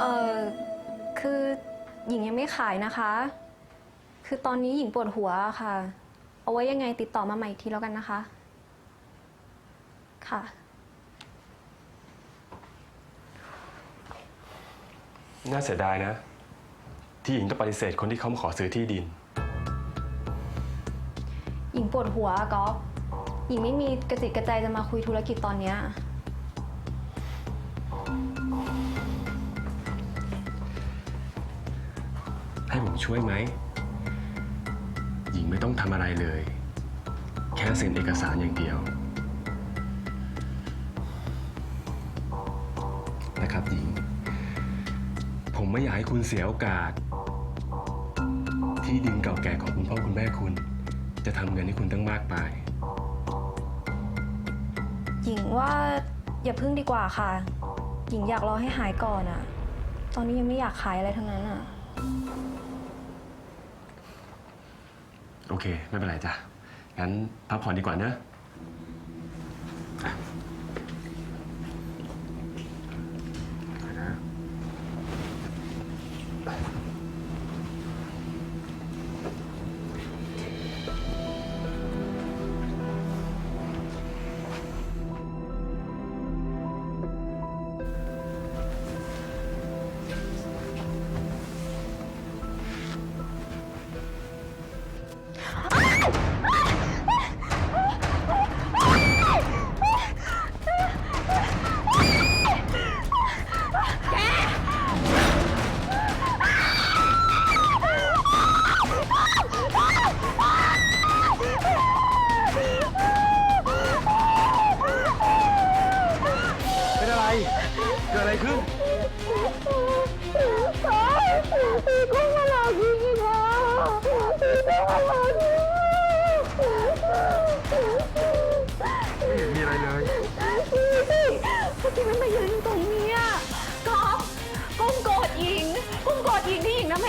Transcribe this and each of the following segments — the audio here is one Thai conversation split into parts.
เออคือหญิงยังไม่ขายนะคะ คือตอนนี้หญิงปวดหัวค่ะ เอาไว้ยังไงติดต่อมาใหม่อีกทีแล้วกันนะคะ ค่ะ น่าเสียดายนะ ที่หญิงต้องปฏิเสธคนที่เขามาขอซื้อที่ดิน หญิงปวดหัวอะก๊อฟหญิงไม่มีกระจิตกระใจจะมาคุยธุรกิจตอนเนี้ย ช่วยไหม หญิงไม่ต้องทำอะไรเลย แค่เซ็นเอกสารอย่างเดียว นะครับหญิง ผมไม่อยากให้คุณเสียโอกาส ที่ดินเก่าแก่ของคุณพ่อคุณแม่คุณ จะทำเงินให้คุณตั้งมากมายหญิงว่าอย่าพึ่งดีกว่าค่ะ หญิงอยากรอให้หายก่อนอะตอนนี้ยังไม่อยากขายอะไรทั้งนั้นอะ โอเค ไม่เป็นไรจ้ะ งั้นพักผ่อนดีกว่าเนอะ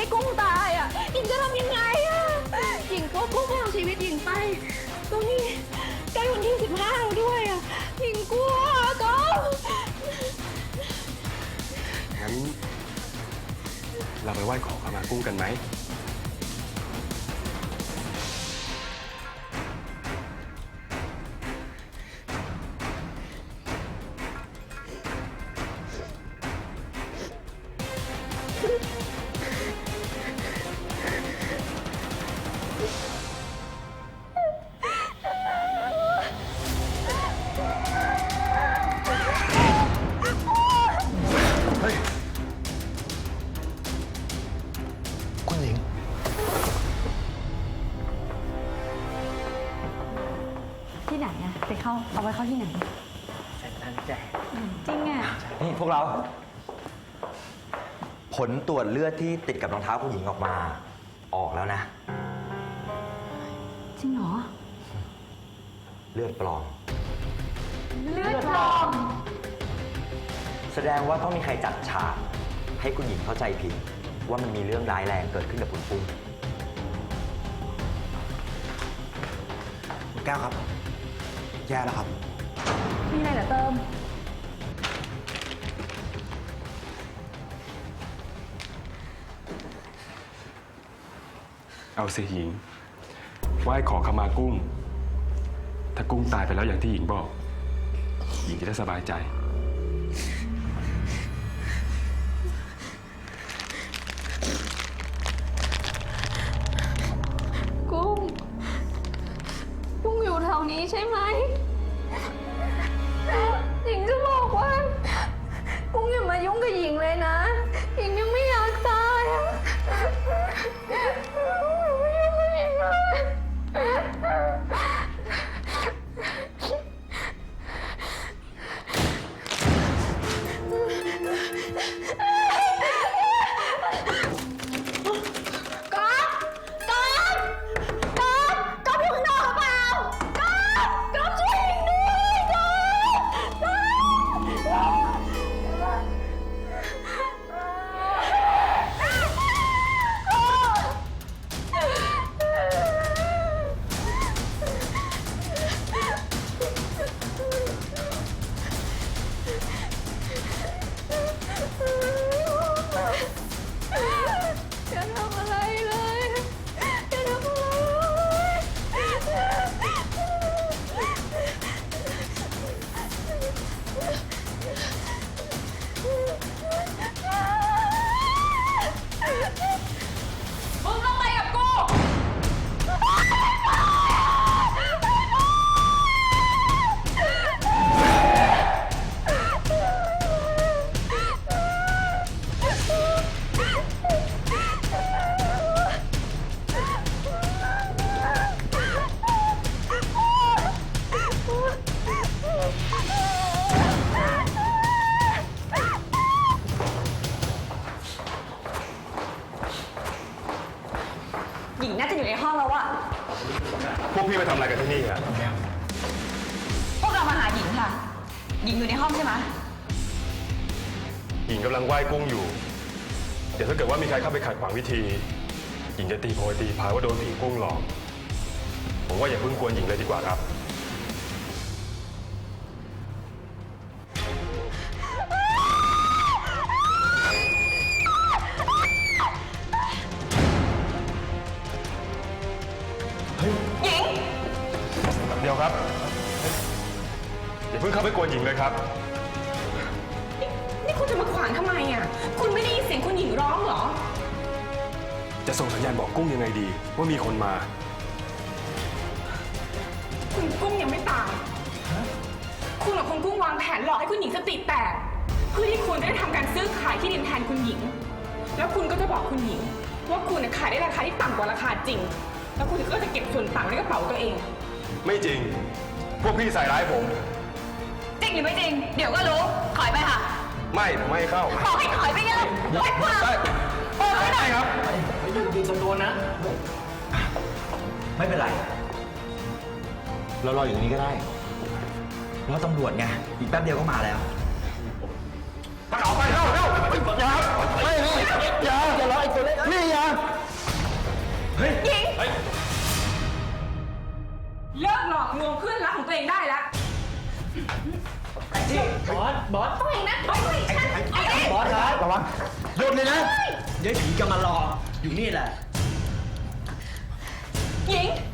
ให้กุ้งตายอะหญิงจะทำยังไงอะหญิงก็กุ้งไม่เอาชีวิตหญิงไปตรงนี้ใกล้วันที่สิบห้าแล้วด้วยอะหญิงกลัวก็งั้นเราไปไหว้ขอขมากุ้งกันไหม ไหนอะไปเข้าเอาไว้เข้าที่ไหนจริงอะนี่พวกเรา ผลตรวจเลือดที่ติดกับรองเท้าคุณหญิงออกมา ออกแล้วนะ จริงเหรอ เลือดปลอม เลือดปลอม แสดงว่าต้องมีใครจัดฉาก ให้คุณหญิงเข้าใจผิด ว่ามันมีเรื่องร้ายแรงเกิดขึ้นกับคุณปุ้มแก้วครับ แย่แล้วครับ มีอะไรเหรอเติม เอาสิหญิง ไหว้ขอขมากุ้ง ถ้ากุ้งตายไปแล้วอย่างที่หญิงบอก หญิงจะได้สบายใจ กุ้ง กุ้งอยู่แถวนี้ใช่ไหม หญิงน่าจะอยู่ในห้องแล้วอะพวกพี่ไปทำอะไรกันที่นี่อะพวกเรามาหาหญิงค่ะ หญิงอยู่ในห้องใช่ไหมหญิงกำลังไหว้กุ้งอยู่ เดี๋ยวถ้าเกิดว่ามีใครเข้าไปขัดขวางวิธี หญิงจะตีโพยตีพายว่าโดนผีกุ้งหลอก ผมว่าอย่าพึ่งกวนหญิงเลยดีกว่าครับ ครับอย่าเพิ่งเข้าไปกวนหญิงเลยครับ นี่คุณจะมาขวางทำไมอะ คุณไม่ได้ยินเสียงคุณหญิงร้องเหรอ จะส่งสัญญาณบอกกุ้งยังไงดี ว่ามีคนมา คุณกุ้งยังไม่ตาย คุณกับคุณกุ้งวางแผนหลอกให้คุณหญิงสติแตก เพื่อที่คุณจะได้ทำการซื้อขายที่ดินแทนคุณหญิง แล้วคุณก็จะบอกคุณหญิง ว่าคุณน่ะขายได้ราคาที่ต่ำกว่าราคาจริง แล้วคุณก็จะเก็บส่วนต่างในกระเป๋าตัวเอง ไม่จริง พวกพี่ใส่ร้ายผม จริงหรือไม่จริง เดี๋ยวก็รู้ ถอยไปค่ะ ไม่ผมไม่ให้เข้า บอกให้ถอยไปไงล่ะถอยกว่าได้ เปิดไปหน่อยได้ครับไม่เป็นไร เรารออยู่ตรงนี้ก็ได้รอตำรวจไง อีกแป๊บเดียวก็มาแล้ว มันออกไปเข้าเข้าอย่าครับไม่ไม่อย่าอย่ารอไอ้ตัวเล็กนี่อย่าเต้องเองนะไปด้วยฉันไอ้เด็กบอสครับระวังหยุดเลยนะเดี๋ยวผีกำมารออยู่นี่แหละ หญิงหญิง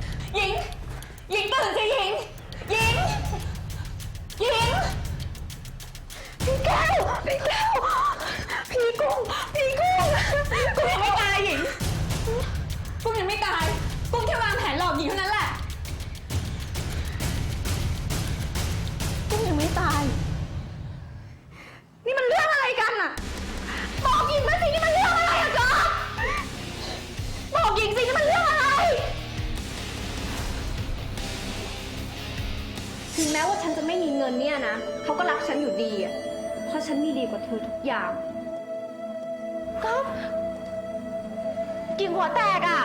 ถึงแม้ว่าฉันจะไม่มีเงินเนี่ยนะเขาก็รักฉันอยู่ดีอะเพราะฉันมีดีกว่าเธอทุกอย่างก็กิ่งหัวแตกอะ